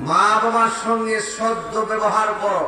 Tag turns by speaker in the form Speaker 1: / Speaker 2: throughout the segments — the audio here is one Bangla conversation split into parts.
Speaker 1: মা বাবার সঙ্গে সদ্য ব্যবহার করো।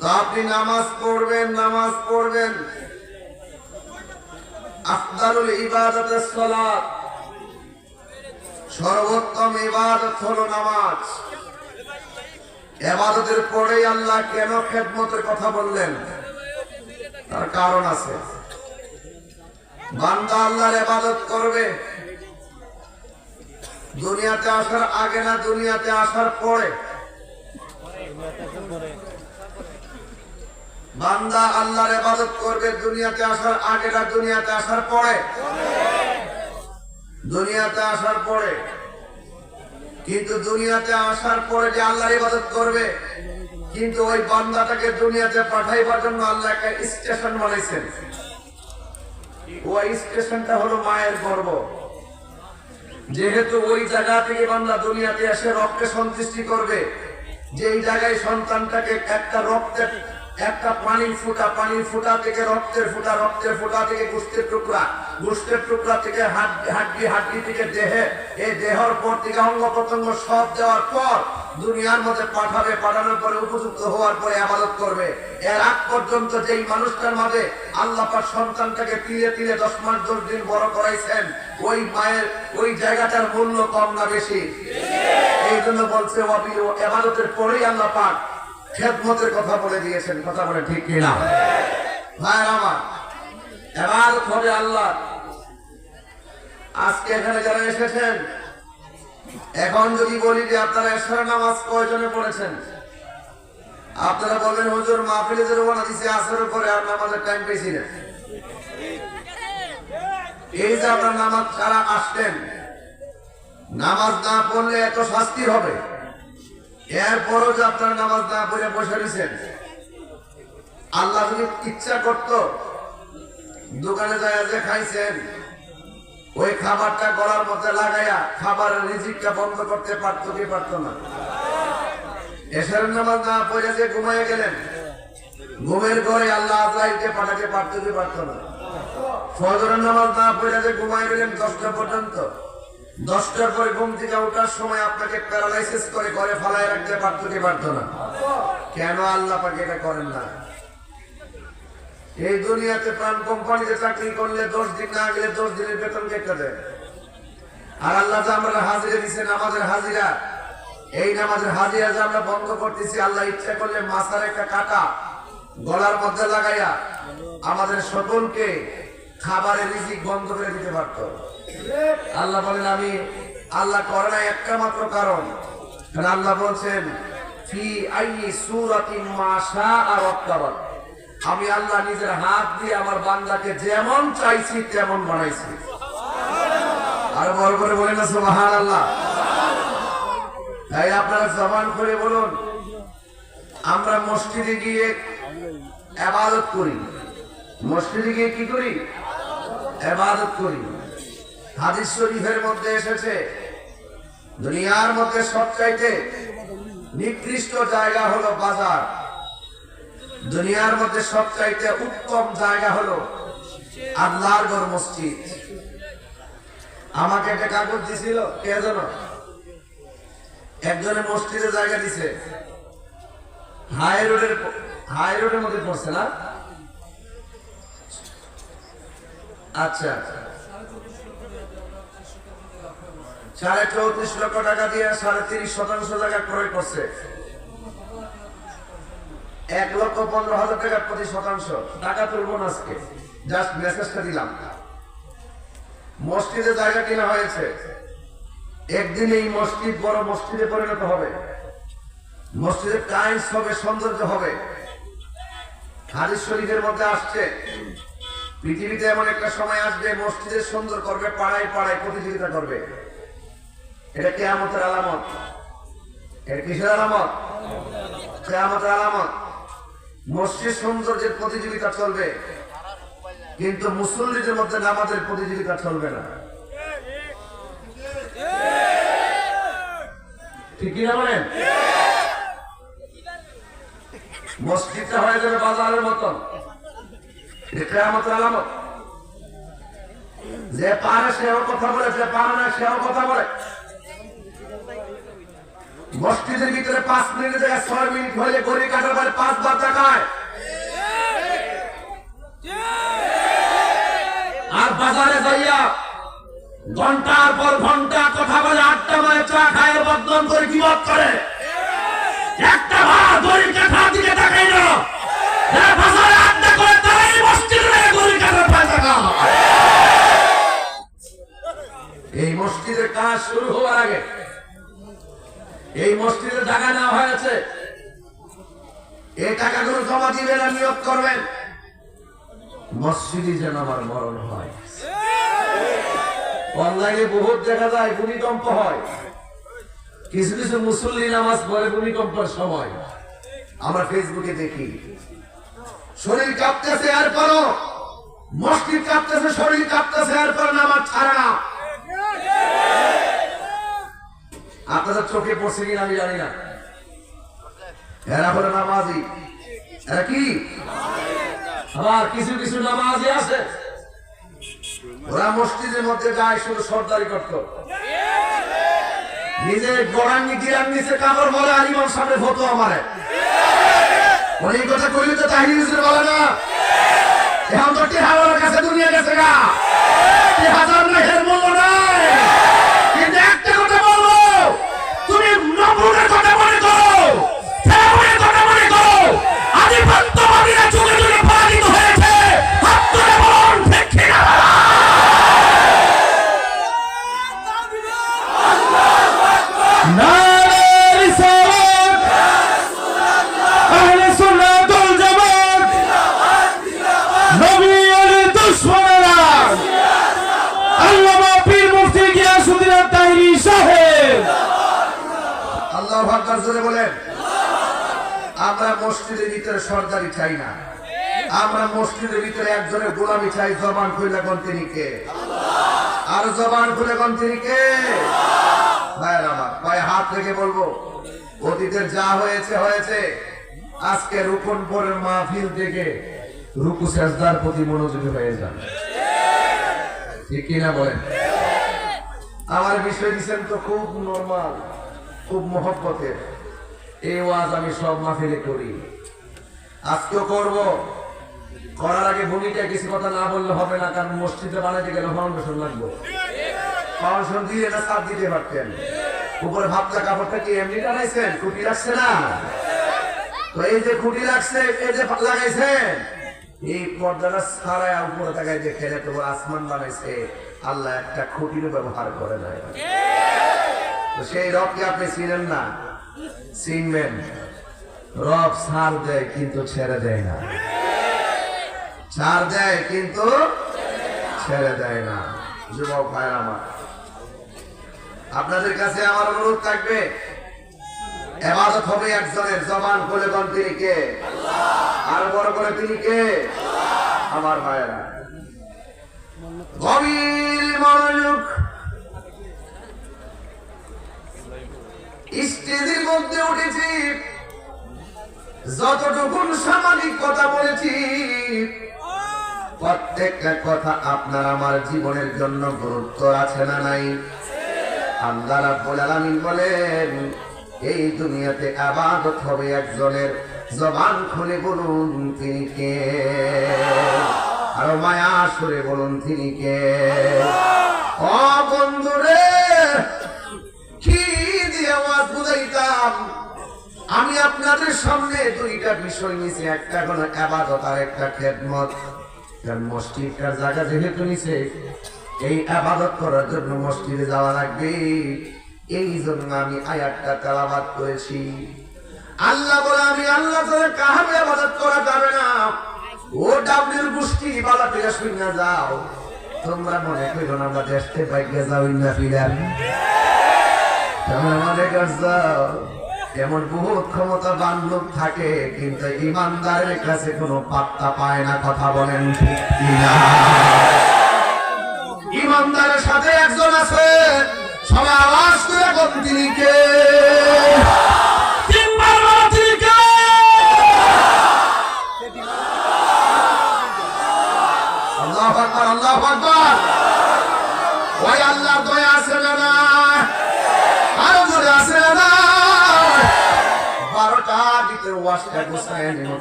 Speaker 1: তো আপনি নামাজ পড়বেন নামাজ পড়বেন। আফদালুল ইবাদতের সালাত। সর্বোত্তম ইবাদত হলো নামাজ। এবাদতের পরেই আল্লাহ কেন খেদমতের কথা বললেন? তার কারণ আছে। বান্দা আল্লাহর এবাদত করবে। দুনিয়াতে আসার আগে না দুনিয়াতে আসার পরে। বান্দা আল্লাহর ইবাদত করবে দুনিয়াতে আসার আগে না দুনিয়াতে আসার পরে। দুনিয়াতে আসার পরে। কিন্তু দুনিয়াতে আসার পরে যে আল্লাহর ইবাদত করবে, কিন্তু ওই বান্দাটাকে দুনিয়াতে পাঠাইবার জন্য আল্লাহ একটা স্টেশন বানাইছেন। ওই স্টেশনটা হলো মায়ের গর্ব। যেহেতু ওই জায়গা থেকে বান্দা দুনিয়াতে এসে রক্তকে সন্তুষ্টি করবে যে জায়গায় সন্তানটাকে একটা রক্তের একটা পানির ফুটা পানির ফুটা থেকে রক্তের ফুটা রক্তের ফুটা থেকে গুষ্টের টুকরা গুষ্টের টুকরা থেকে হাড্ডি হাড্ডি হাড্ডি থেকে দেহে। এই দেহর পর থেকে অঙ্গ প্রত্যঙ্গ সব দেওয়ার পর দুনিয়ার মধ্যে পাঠাবে, পাঠানোর পরে উপযুক্ত হওয়ার পরে আবাদত করবে। এর আগ পর্যন্ত যেই মানুষটার মাঝে আল্লাহ সন্তানটাকে তিলে তিলে দশ মাস, দশ দিন বড় করাইছেন, ওই মায়ের, ওই জায়গাটার মূল্য কম না বেশি? এই জন্য বলছে এবাদতের পরেই আল্লাহ পাক খেদমতের কথা বলে দিয়েছেন কথা বলে ঠিক কিনা ভাইয়ের আমার এবার হবে আল্লাহ আজকে এখানে যারা এসেছেন এখন যদি বলি যে আপনারা এশার নামাজ কয়জনে পড়েছেন? আপনারা বলবেন হুজুর মাহফিলে যে দিছে আসরের পরে আর নামাজের টাইম পেয়েছি না। এই যে আপনার নামাজ ছাড়া আসলেন নামাজ না পড়লে এত শাস্তি হবে। এরপরও যে আপনার নামাজ না পড়ে বসে রয়েছেন, আল্লাহ যদি ইচ্ছা করত, দোকানে যায় যে খাইছেন, ওই খাবারটা গলার মধ্যে লাগাইয়া খাবারের রিজিকটা বন্ধ করতে পারত কি পারতো না? এসার নামাজ না পড়ে যে ঘুমাইয়ে গেলেন, ঘুমের ঘরে আল্লাহ আজরাইলকে পাঠাতে পারত কি পারতো না? ফজরের নামাজ না পড়ে যে ঘুমাই গেলেন দশটা পর্যন্ত দশটার পরে ঘুম থেকে ওঠার সময় আপনাকে প্যারালাইসিস করে ঘরে ফালাই রাখতে পারত কি পারতো না? কেন আল্লাহ পাকে এটা করেন না? এই দুনিয়াতে প্রাণ কোম্পানিতে চাকরি করলে দশ দিন না গেলে দশ দিনের বেতন কেটে দেয়। আর আল্লাহ যে আমরা হাজিরা দিছে নামাজের হাজিরা, এই নামাজের হাজিরা যে আমরা বন্ধ করতেছি, আল্লাহ ইচ্ছা করলে মাথার একটা কাটা গলার মধ্যে লাগাইয়া আমাদের সকলকে খাবারের রিজিক বন্ধ করে দিতে পারত। আল্লাহ বলেন, আমি আল্লাহ করে না, একটা মাত্র কারণ। আল্লাহ বলছেন আমি আল্লাহ নিজের হাত দিয়ে আমার বান্দাকে যেমন চাইছি, তেমন বানাইছি। আর বড় করে বলে না সুবাহান আল্লাহ তাই আপনারা জবান করে বলুন, আমরা মসজিদে গিয়ে আবাদত করি। মসজিদে গিয়ে কি করি? আবাদত করি। হাদিস শরীফের মধ্যে এসেছে, দুনিয়ার মধ্যে সবচাইতে নিকৃষ্ট জায়গা হলো বাজার। দুনিয়ার মধ্যে সবচাইতে উত্তম জায়গা হলো আল্লাহর ঘর মসজিদ। আমাকে একটা কাগজ দিছিল, কে জানো? একজনের মসজিদে জায়গা দিছে। হাই রোডের হাই রোডের মধ্যে পড়ছে না? আচ্ছা। সাড়ে চৌত্রিশ লক্ষ টাকা দিয়ে সাড়ে তিরিশ শতাংশ জায়গা ক্রয় করছে। এক লক্ষ পনেরো হাজার টাকা প্রতি শতাংশ। টাকা তুলব না আজকে। জাস্ট মেসেজটা দিলাম। মসজিদে জায়গা কিনা হয়েছে। একদিন এই মসজিদ বড় মসজিদে পরিণত হবে। মসজিদের টাইলস হবে, সৌন্দর্য হবে। হাদিস শরীফের মধ্যে আসছে। পৃথিবীতে এমন একটা সময় আসবে, মসজিদের সুন্দর করবে, পাড়ায় পাড়ায় প্রতিযোগিতা করবে। এটা কে কেয়ামতের আলামত। এটা কিসের আলামত? কেয়ামতের আলামত। মসজিদ সৌন্দর্যের প্রতিযোগিতা চলবে, কিন্তু মুসল্লিদের মধ্যে নামাজের প্রতিযোগিতা চলবে না। ঠিক কিনা বলেন? মসজিদটা হয়ে যাবে বাজারের মতন। মসজিদের ভিতরে পাঁচ জায়গায় ছয় মিনিট হলে পাঁচবার টাকায় আর বাজারে যাইয়া ঘণ্টার পর ঘণ্টা কথা বলে, আটটা মারে চা খায়, বদনাম করে বিপদ করে। একটা ভাত কাঠার দিকে তাকাই না। বাজারে কাজ শুরু হওয়ার আগে এই মসজিদে টাকা নেওয়া হয়েছে। এই টাকাগুলো জমা দিবেন নিয়োগ করবেন। মসজিদই যেন আমার মরণ হয়। অনলাইনে বহুত দেখা যায়, ভূমিকম্প হয়। কিছু কিছু মুসল্লি নামাজ পড়ে ভূমিকম্পের সময়। আমরা ফেসবুকে দেখি। শরীর কাঁপতেছে আর এরপরও মসজিদ কাঁপতেছে, শরীর কাঁপতেছে আর এরপর নামাজ ছাড়া আপনাদের চোখে পড়ছে কিনা আমি জানি না। এরা হলো নামাজি। এরা কি? আবার কিছু কিছু নামাজি আছে। ওরা মসজিদের মধ্যে যায় শুধু সর্দারি করত। নিজে গড়াঙ্গি নিচে কাপড় বলে আর সামনে ফটো আমারে কথা কইলে তো বলে না। এখন তো কাছে দুনিয়া গেছে গা। লাখের মূল্য নাই বলেন। আমরা মসজিদের ভিতরে সরকারি চাই না। আমরা মসজিদের ভিতরে একজনের গোলামি চাই জবান খুলে কোন তিনি কে আর জবান খুলে কোন তিনি কে ভাইয়ের আমার, পায়ে হাত রেখে বলব, অতীতের যা হয়েছে হয়েছে। আজকে রূপনপুরের মাহফিল থেকে রুকু সেজদার প্রতি মনোযোগী হয়ে যান। ঠিক কিনা বলেন? আমার বিষয় দিচ্ছেন তো খুব নর্মাল খুব মহব্বতের। এই ওয়াজ আমি সব মাহফিলে করি। আজকেও করব। করার আগে ভূমিকা কিছু কথা না বললে হবে না, কারণ মসজিদে বানাতে গেলে ফাউন্ডেশন লাগবে। ফাউন্ডেশন দিয়ে দিতে পারতেন। উপরে ভাবটা কাপড়টা কি এমনি টানাইছেন? খুঁটি লাগছে না? তো এই যে খুঁটি লাগছে, এই যে লাগাইছেন, এই পর্দাটা উপরে যে খেলে তোমার আসমান বানাইছে। আল্লাহ একটা খুঁটিরও ব্যবহার করে নাই তো সেই রবকে আপনি চিনেন না? চিনবেন। রব সার দেয়, কিন্তু ছেড়ে দেয় না। সার দেয়, কিন্তু ছেড়ে দেয় না। যুবক ভাইয়ের আমার আপনাদের কাছে আমার অনুরোধ থাকবে এবাদত হবে একজনের জবান খুলে বল তিনি কে? আর বড় করে তিনি কে? আমার ভাইয়েরা। গভীর মনোযোগ। স্টেজের মধ্যে উঠেছি। যতটুকুন সামাজিক কথা বলেছি, প্রত্যেকটা কথা আপনার আমার জীবনের জন্য গুরুত্ব আছে না নাই? আল্লাহ রাব্বুল আলামিন বলেন, এই দুনিয়াতে আবাদত হবে একজনের জবান খুলে বলুন তিনি কে? আরও মায়া সুরে বলুন তিনি কে? ও বন্ধুরে, কি দিয়ে আওয়াজ বুঝাইতাম? আমি আপনাদের সামনে দুইটা বিষয় নিছি একটা কোন আবাদত আর একটা খেদমত। মসজিদটার জায়গা যেহেতু নিছে? এই আবাদত করার জন্য মসজিদে যাওয়া লাগবে। এই জন্য আমি আয়াতটা তালাবাদ করেছি। আল্লাহ বলে, আমি আল্লাহ তোরে কাহাবে আবাদত করা যাবে না। ও ডাবলির গোষ্ঠী বালা ফিরা শুই না, যাও। তোমরা মনে করো না, আমরা দেশতে বাইকে যাও না। ফিরান তোমরা মনে করছ, এমন বহুত ক্ষমতা বান্ধব থাকে, কিন্তু ইমানদারের কাছে কোনো পাত্তা পায় না, কথা বলেন ঠিক কিনা? সবাই আওয়াজ করে কোন তিনি কে?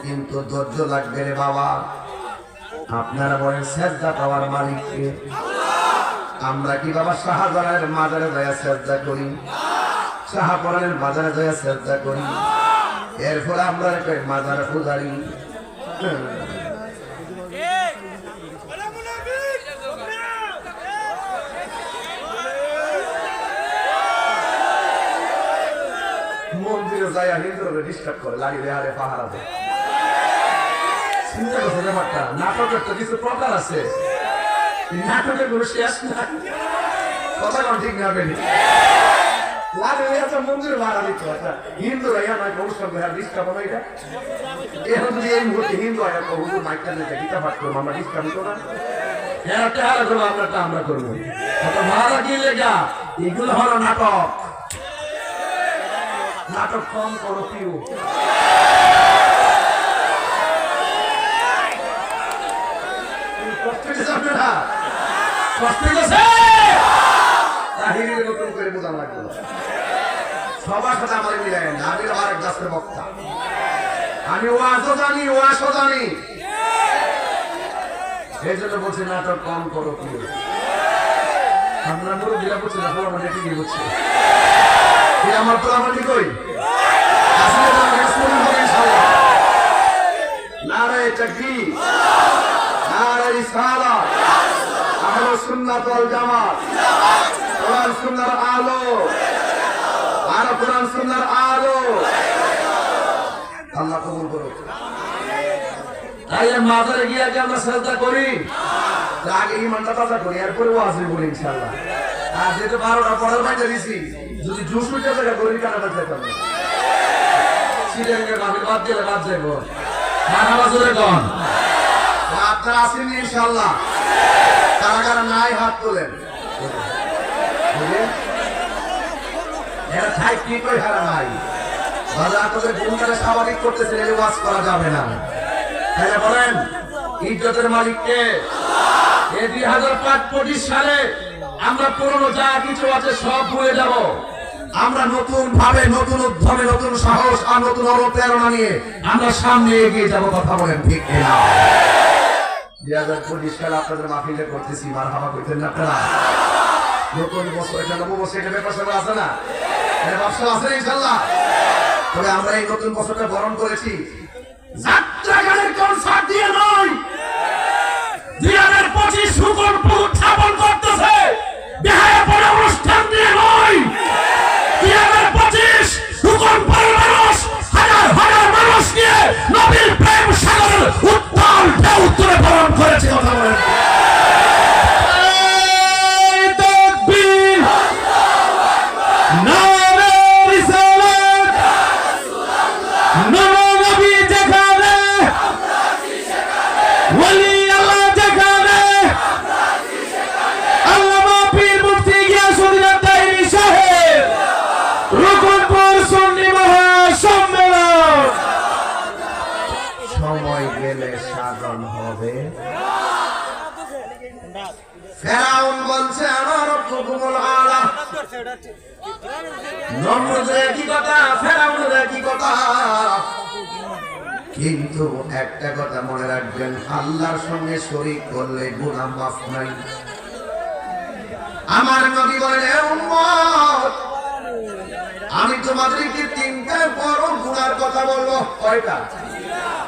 Speaker 1: কিন্তু ধৈর্য লাগবে রে বাবা। আপনারা বলেন শ্রদ্ধা পাওয়ার মালিককে আমরা কি বাবা শাহজালালের মাজারে দয়া শ্রদ্ধা করি? শাহপরানের মাজারে দয়া শ্রদ্ধা করি। এরপর আমরা মাজারে পূজারি। মন্দিরে নাটকের তো কিছু প্রকার আছে। কোনো শেষ নাই কথা কোন ঠিক না একটা মন্দির ভাড়া দিতে একটা হিন্দু রাইয়া নয় অনুষ্ঠান করে ডিস্টার্ব হবে এটা? এখন যদি এই মুহূর্তে হিন্দু আয়া হুজুর মাইকটা নিয়ে গীতা পাঠ করব আমরা ডিস্টার্ব তো না। এরা টেহারা করব আমরা আমরা করব কত ভাড়া কি লেগা? এগুলো হলো নাটক। নাটক কম করো তাহিরের নতুন আমার মিলাই আমি আরেক দাসের বক্তা। আমি জানি ওয়াজও জানি। কম করো কি? আমরা মুরব্বীরা বলছি না পোলা মাঠে ঠিকই বলছি আমার পোলা মাটি কই আসলে তো আমি রাসূল আহলে সুন্নাত কোরআন সুন্নাহর আলো। আর কোরআন সুন্নাহর আলো। আল্লাহ কবুল করুক। তাই মাজারে গিয়ে আগে আমরা শ্রদ্ধা করি। আগে ইমানটা তাজা করি, এরপরে ওয়াজি বলি ইনশাআল্লাহ। আর যেহেতু বারোটা পরের বাইরে দিছি, যদি জুস উঠে জায়গা করি কানাটা যেতাম না সিরিয়ালকে মাফিল বাদ দিলে বাদ যাইব। মানাবা জোরে কন আপনারা আসেন ইনশাআল্লাহ। কারা কারা নাই হাত তোলেন পাঁচ পঁচিশ সালে আমরা যা কিছু আছে সব আমরা নতুন ভাবে, নতুন উদ্যমে, নতুন সাহস আর নতুন অনুপ্রেরণা নিয়ে আমরা সামনে এগিয়ে যাব, কথা বলেন ঠিক কিনা? দুই হাজার পঁচিশ সালে আপনাদের মাহফিলে করতেছি মার হামা করতেন না আপনারা? নতুন বছর, এটা নব বছর, এটা ব্যাপার স্যাপার আছে না? এটা ব্যবসা আছে ইনশাল্লাহ তবে আমরা এই নতুন বছরটা বরণ করেছি। যাত্রা গানের কনসার্ট করতেছে বিহারে বড় অনুষ্ঠান দিয়ে নয়। সময় গেলে সাধন হবে। কিন্তু একটা কথা মনে রাখবেন আল্লাহর সঙ্গে শরীক করলে গুনাহ মাফ নাই। আমার "হে উম্মত, আমি তোমাদেরকে তিনটা বড় গুনার কথা বলব। কয়টা?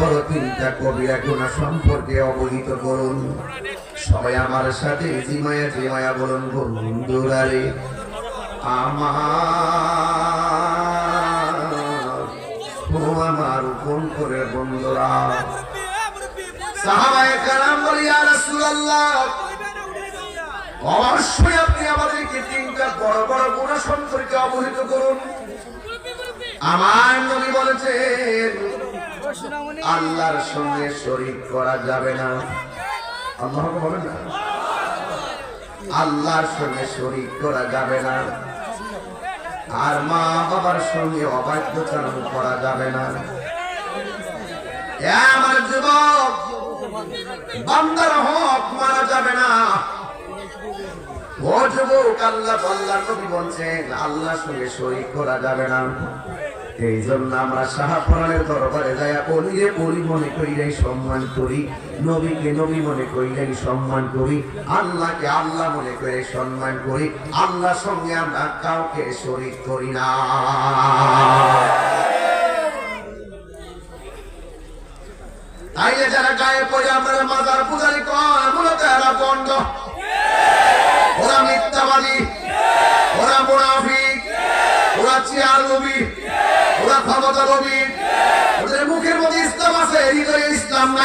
Speaker 1: বড় তিনটা কবিরা গুণা সম্পর্কে অবহিত করুন। সবাই আমার সাথে জিমায়া জিমায়া বলুন, বন্ধুরারে, আমার ও আমার কোন করে বন্ধুরা। অবশ্যই আপনি আমাদেরকে বড় বড় সম্পর্কে অবহিত করুন। আমার নবী বলেছেন আল্লাহর সঙ্গে শরীক করা যাবে না। আল্লাহ না। আল্লাহর সঙ্গে শরীক করা যাবে না। আর মা বাবার সঙ্গে অবাধ্যচারণ করা যাবে না। আমার যুবক, বান্দার হক মারা যাবে না। ও যুবক, আল্লাহ আল্লাহ নবী বলছেন, আল্লাহর সঙ্গে শরীক করা যাবে না। এই জন্য আমরা শাহপুরানের দরবারে যাইয়া বলি রে বলি মনে করিলেই সম্মান করি, নবীকে নবী মনে করিলেই সম্মান করি, আল্লাহকে আল্লাহ মনে করে সম্মান করি, আল্লাহর সঙ্গে আমরা কাউকে শরীক করি না। তাইলে যারা গায়ে পড়ে আপনারা মাজার পূজারি কর, মূলত এরা বন্ধ।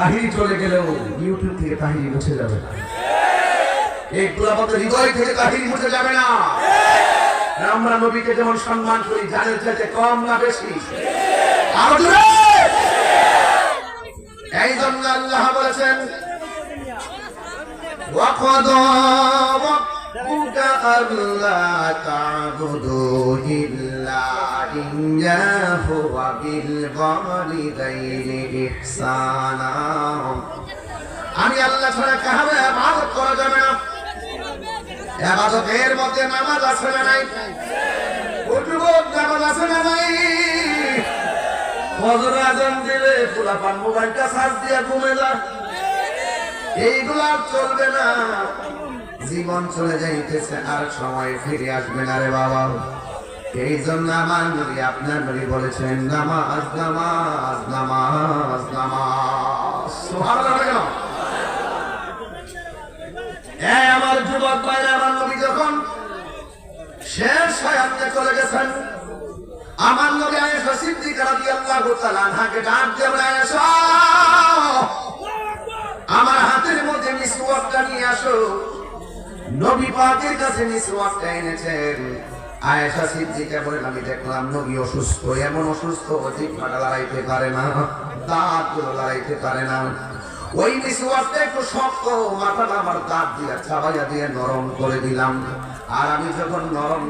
Speaker 1: তাহিরি চলে গেলেও ইউটিউব থেকে তাহিরি মুছে যাবে না এইগুলো আমাদের হৃদয় থেকে তাহিরি মুছে যাবে না আমরা নবীকে যেমন সম্মান করি জানের চাইতে কম না বেশি আরো জোরে! এই জন্য আল্লাহ বলেছেন وقضى ربك ألا تعبدوا إلا إياه وبالوالدين إحسانا আমি আল্লাহ ছাড়া কাহাবে আবাদত করা যাবে না আবাদতের মধ্যে নামাজ আছে না নাই ও যুবক নামাজ আছে না নাই ফজর আজান দিলে ফুলাপান মোবাইলটা চার্জ দিয়া ঘুমে যা এইগুলা আর চলবে না জীবন চলে যাইতেছে আর সময় ফিরে আসবে না রে বাবা এই জন্য আমার নবী আপনার নবী বলেছেন, নামাজ নামাজ নামাজ নামাজ। আমার যুবক আমার নবী যখন শেষ হায়াতে চলে গেছেন, আমার নবী আয়েশা সিদ্দিকা রাদিয়াল্লাহু তাআলা আনহাকে ডাক দিয়ে আমার হাতের মধ্যে মিসওয়াকটা নিয়ে আসো। নবী পাকের কাছে মিসওয়াকটা এনেছেন। আয়েশা সিদ্দিকা বলেন, আমি দেখলাম নবী অসুস্থ। এমন অসুস্থ জিহ্বাটা লড়াইতে পারে না, দাঁতগুলো লড়াইতে পারে না। ওই মিসওয়াকটা একটু শক্ত মাথাটা আমার দাঁত দিয়ে চাবাইয়া দিয়ে নরম করে দিলাম। আর আমি যখন নরম